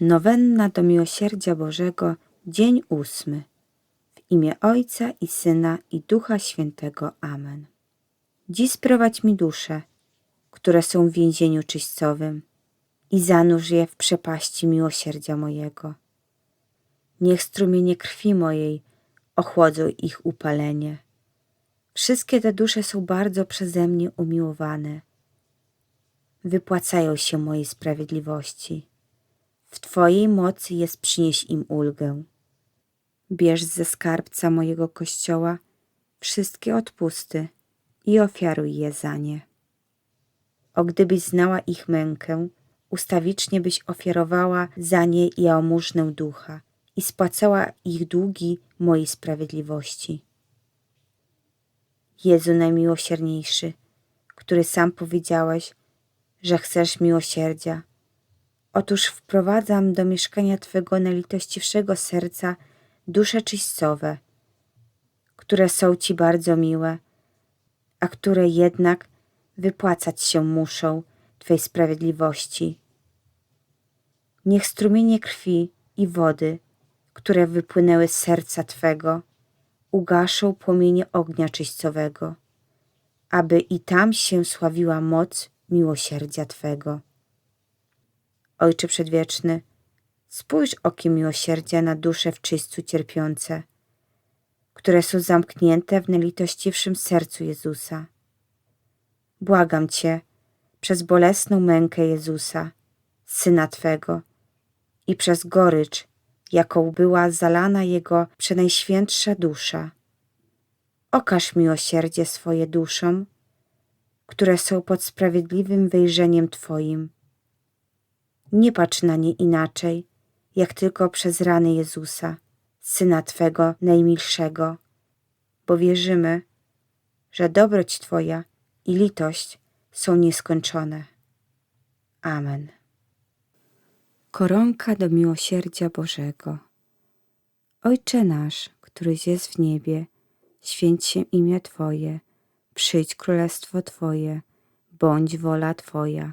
Nowenna do Miłosierdzia Bożego, dzień ósmy. W imię Ojca i Syna i Ducha Świętego. Amen. Dziś sprowadź mi dusze, które są w więzieniu czyścowym i zanurz je w przepaści miłosierdzia mojego. Niech strumienie krwi mojej ochłodzą ich upalenie. Wszystkie te dusze są bardzo przeze mnie umiłowane. Wypłacają się mojej sprawiedliwości. W Twojej mocy jest przynieść im ulgę. Bierz ze skarbca mojego kościoła wszystkie odpusty i ofiaruj je za nie. O gdybyś znała ich mękę, ustawicznie byś ofiarowała za nie jałmużnę ducha i spłacała ich długi mojej sprawiedliwości. Jezu najmiłosierniejszy, który sam powiedziałeś, że chcesz miłosierdzia, Otóż wprowadzam do mieszkania Twego najlitościwszego serca dusze czyścowe, które są Ci bardzo miłe, a które jednak wypłacać się muszą Twej sprawiedliwości. Niech strumienie krwi i wody, które wypłynęły z serca Twego, ugaszą płomienie ognia czyścowego, aby i tam się sławiła moc miłosierdzia Twego. Ojcze Przedwieczny, spójrz okiem miłosierdzia na dusze w czyśćcu cierpiące, które są zamknięte w najlitościwszym sercu Jezusa. Błagam Cię przez bolesną mękę Jezusa, Syna Twego, i przez gorycz, jaką była zalana Jego przenajświętsza dusza. Okaż miłosierdzie swoje duszom, które są pod sprawiedliwym wejrzeniem Twoim nie patrz na nie inaczej, jak tylko przez rany Jezusa, Syna Twego najmilszego, bo wierzymy, że dobroć Twoja i litość są nieskończone. Amen. Koronka do miłosierdzia Bożego. Ojcze nasz, któryś jest w niebie, święć się imię Twoje, przyjdź królestwo Twoje, bądź wola Twoja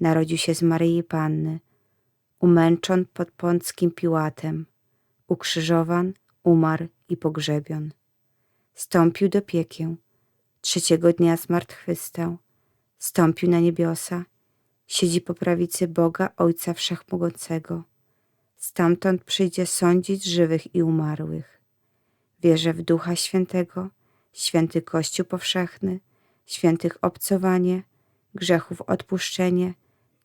narodził się z Maryi Panny, umęczon pod Pąckim Piłatem, ukrzyżowan, umarł i pogrzebion. Stąpił do piekieł, trzeciego dnia zmartwychwstał, stąpił na niebiosa, siedzi po prawicy Boga Ojca Wszechmogącego. Stamtąd przyjdzie sądzić żywych i umarłych. Wierzę w Ducha Świętego, święty Kościół powszechny, świętych obcowanie, grzechów odpuszczenie,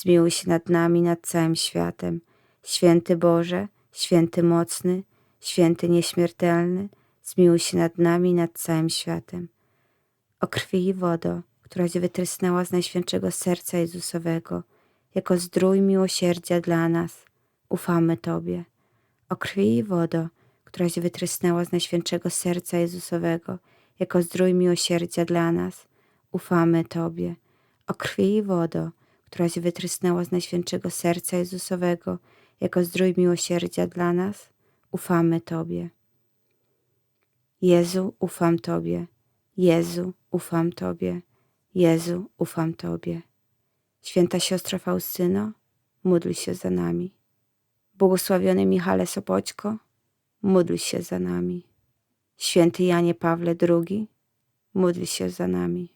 zmiłuj się nad nami, nad całym światem. Święty Boże, święty mocny, święty nieśmiertelny, zmiłuj się nad nami, nad całym światem. O krwi i wodo, któraś wytrysnęła z Najświętszego Serca Jezusowego, jako zdrój miłosierdzia dla nas, ufamy Tobie. O krwi i wodo, któraś wytrysnęła z Najświętszego Serca Jezusowego, jako zdrój miłosierdzia dla nas, ufamy Tobie. O krwi i wodo, któraś wytrysnęła z Najświętszego Serca Jezusowego, jako zdrój miłosierdzia dla nas, ufamy Tobie. Jezu, ufam Tobie. Jezu, ufam Tobie. Jezu, ufam Tobie. Święta siostro Faustyno, módl się za nami. Błogosławiony Michale Sopoćko, módl się za nami. Święty Janie Pawle II, módl się za nami.